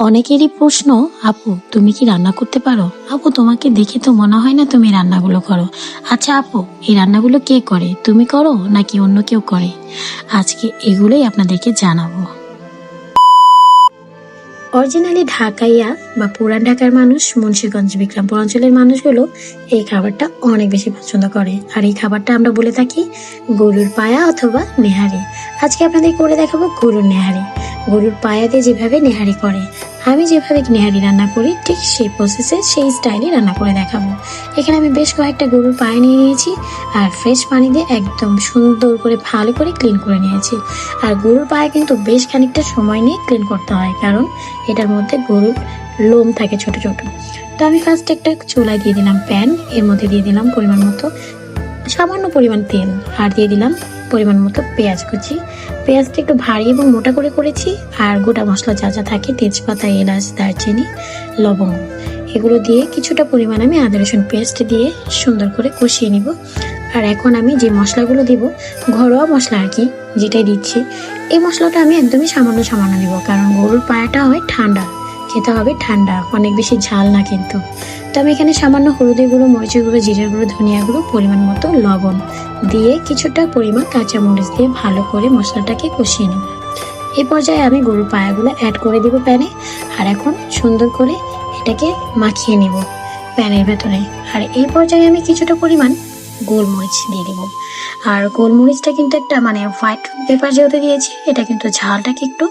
অনেকেরই প্রশ্ন, আপু, তুমি কি রান্না করতে পারো? আপু, তোমাকে দেখে তো মনে হয় না তুমি রান্নাগুলো করো। আচ্ছা আপু, এই রান্নাগুলো কে করে? তুমি করো নাকি অন্য কেউ করে? আজকে এগুলোই আপনাদেরকে জানাব। অরিজিনালি ঢাকাইয়া বা পুরান ঢাকার মানুষ মুন্সিগঞ্জ, বিক্রমপুর অঞ্চলের মানুষগুলো এই খাবারটা অনেক বেশি পছন্দ করে। আর এই খাবারটা আমরা বলে থাকি গরুর পায়া অথবা নেহারি। আজকে আপনাদের করে দেখাবো গরুর নেহারি। গরুর পায়াতে যেভাবে নেহারি করে আমি যেভাবে নেহারি রান্না করি, ঠিক সেই প্রসেসে সেই স্টাইলে রান্না করে দেখাবো। এখানে আমি বেশ কয়েকটা গরুর পায়ে নিয়ে নিয়েছি আর ফ্রেশ পানি দিয়ে একদম সুন্দর করে ভালো করে ক্লিন করে নিয়েছি। আর গরুর পায়ে কিন্তু বেশ খানিকটা সময় নিয়ে ক্লিন করতে হয়, কারণ এটার মধ্যে গরুর লোম থাকে ছোট ছোট। তো আমি ফার্স্ট একটা চুলায় দিয়ে দিলাম প্যান এর মধ্যে দিয়ে দিলাম পরিমাণ মতো সামান্য পরিমাণ তেল, আর দিয়ে দিলাম পরিমাণ মতো পেঁয়াজ কুচি। পেঁয়াজটা একটু ভারী এবং মোটা করে করেছি, আর গোটা মশলা যা যা থাকে, তেজপাতা, এলাচ, দারচিনি, লবঙ্গ, এগুলো দিয়ে কিছুটা পরিমাণ আমি আদা, রসুন পেস্ট দিয়ে সুন্দর করে কষিয়ে নিব। আর এখন আমি যে মশলাগুলো দিব, ঘরোয়া মশলা আর কি, যেটাই দিচ্ছি, এই মশলাটা আমি একদমই সামান্য সামান্য দিব, কারণ গরুর পায়াটা হয় ঠান্ডা। খেতে হবে ঠান্ডা, অনেক বেশি ঝাল না কিন্তু। তো আমি এখানে সামান্য হলুদের গুঁড়ো, মরিচের গুঁড়ো, জিরের গুঁড়ো, ধনিয়া গুঁড়ো, পরিমাণ মতো লবণ দিয়ে কিছুটা পরিমাণ কাঁচামরিচ দিয়ে ভালো করে মশলাটাকে কষিয়ে নেব এই পর্যায়ে আমি গরুর পায়াগুলো অ্যাড করে দিব প্যানে আর এখন সুন্দর করে এটাকে মাখিয়ে নেব প্যানের ভেতরে। আর এই পর্যায়ে আমি কিছুটা পরিমাণ গোলমরিচ দিয়ে দিব। আর গোলমরিচটা কিন্তু একটা মানে হোয়াইট পেপার যেহেতু দিয়েছি, এটা কিন্তু ঝালটাকে একটু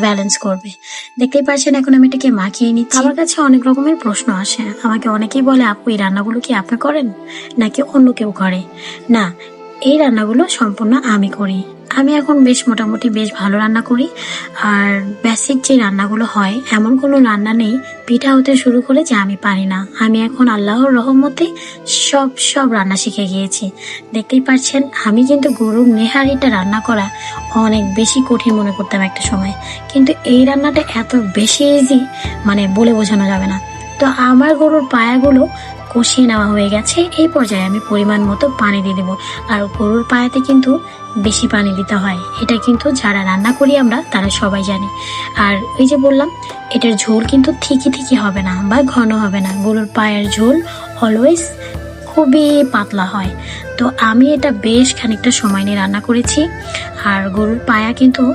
ব্যালেন্স করবে। দেখতেই পাচ্ছেন এখন আমি এটাকে মাখিয়ে নিচ্ছি। আমার কাছে অনেক রকমের প্রশ্ন আসে। আমাকে অনেকেই বলে, আপু, এই রান্নাগুলো কি আপনি করেন নাকি অন্য কেউ করে? না, এই রান্নাগুলো সম্পূর্ণ আমি করি। আমি এখন বেশ মোটামুটি বেশ ভালো রান্না করি। আর বেসিক যে রান্নাগুলো হয়, এমন কোনো রান্না নেই, পিঠা হতে শুরু করে যে আমি পারি না। আমি এখন আল্লাহর রহমতে সব সব রান্না শিখে গিয়েছি। দেখতেই পাচ্ছেন, আমি কিন্তু গরুর নেহারিটা রান্না করা অনেক বেশি কঠিন মনে করতাম একটা সময়। কিন্তু এই রান্নাটা এত বেশি ইজি মানে বলে বোঝানো যাবে না। তো আমার গরুর পায়াগুলো কষিয়ে নেওয়া হয়ে গেছে, এই পর্যায়ে আমি পরিমাণ মতো পানি দিয়ে দেবো। আর গরুর পায়াতে কিন্তু বেশি পানি দিতে হয়। এটা কিন্তু যারা রান্না করি আমরা, তারা সবাই জানি। আর এই যে বললাম, এটার ঝোল কিন্তু ঠিকই ঠিকই হবে না বা ঘন হবে না। গরুর পায়ের ঝোল অলওয়েজ খুবই পাতলা হয়। তো আমি এটা বেশ খানিকটা সময় নিয়ে রান্না করেছি। আর গরুর পায়া কিন্তু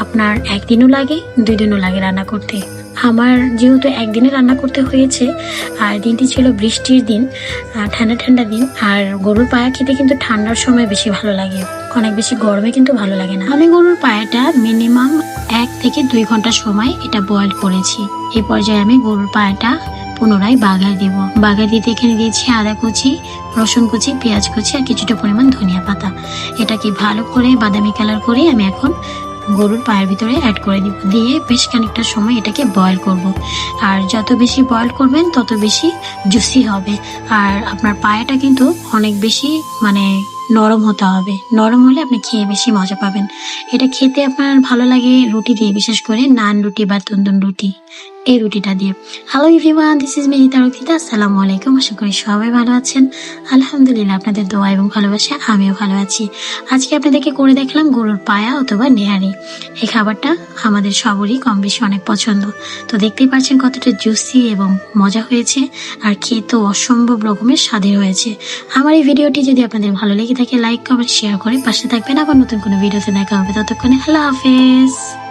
আপনার একদিনও লাগে, দুই দিনও লাগে রান্না করতে। আমার যেহেতু একদিনে রান্না করতে হয়েছে, আর দিনটি ছিল বৃষ্টির দিন ঠান্ডা ঠান্ডা দিন, আর গরুর পায়া খেতে কিন্তু ঠান্ডার সময় বেশি ভালো লাগে। অনেক বেশি গরমে কিন্তু ভালো লাগে না। আমি গরুর পায়াটা মিনিমাম এক থেকে দুই ঘণ্টা সময় এটা বয়েল করেছি। এই পর্যায়ে আমি গরুর পায়াটা পুনরায় বাগার দেব। বাগার দিতে এখানে দিয়েছি আদা কুচি, রসুন কুচি, পেঁয়াজ কুচি আর কিছুটা পরিমাণ ধনিয়া পাতা। এটাকে ভালো করে বাদামি কালার করে আমি এখন গরুর পায়ের ভিতরে অ্যাড করে দিব। দিয়ে বেশ খানিকটা সময় এটাকে বয়েল করব। আর যত বেশি বয়েল করবেন, তত বেশি জুসি হবে। আর আপনার পায়েটা কিন্তু অনেক বেশি মানে নরম হতে হবে। নরম হলে আপনি খেয়ে বেশি মজা পাবেন। এটা খেতে আপনার ভালো লাগে রুটি দিয়ে, বিশেষ করে নান রুটি বা তন্দুন রুটি। এই রুটিটা দিয়ে। Hello everyone this is Meri Tarkita আসসালামু আলাইকুম আশা করি সবাই ভালো আছেন। আলহামদুলিল্লাহ, আপনাদের দোয়া এবং ভালোবাসা আমিও ভালো আছি। আজকে আপনাদেরকে করে দেখলাম গরুর পায়া অথবা নেহারি। এই খাবারটা আমাদের সবরই কম বেশি অনেক পছন্দ। তো দেখতেই পাচ্ছেন কতটা জুসি এবং মজা হয়েছে আর খেতেও অসম্ভব রকমের স্বাদের হয়েছে। আমার এই ভিডিওটি যদি আপনাদের ভালো লেগে থাকে লাইক কমেন্ট শেয়ার করে পাশে থাকবেন। আবার নতুন কোনো ভিডিওতে দেখা হবে। ততক্ষণে আল্লাহ হাফেজ।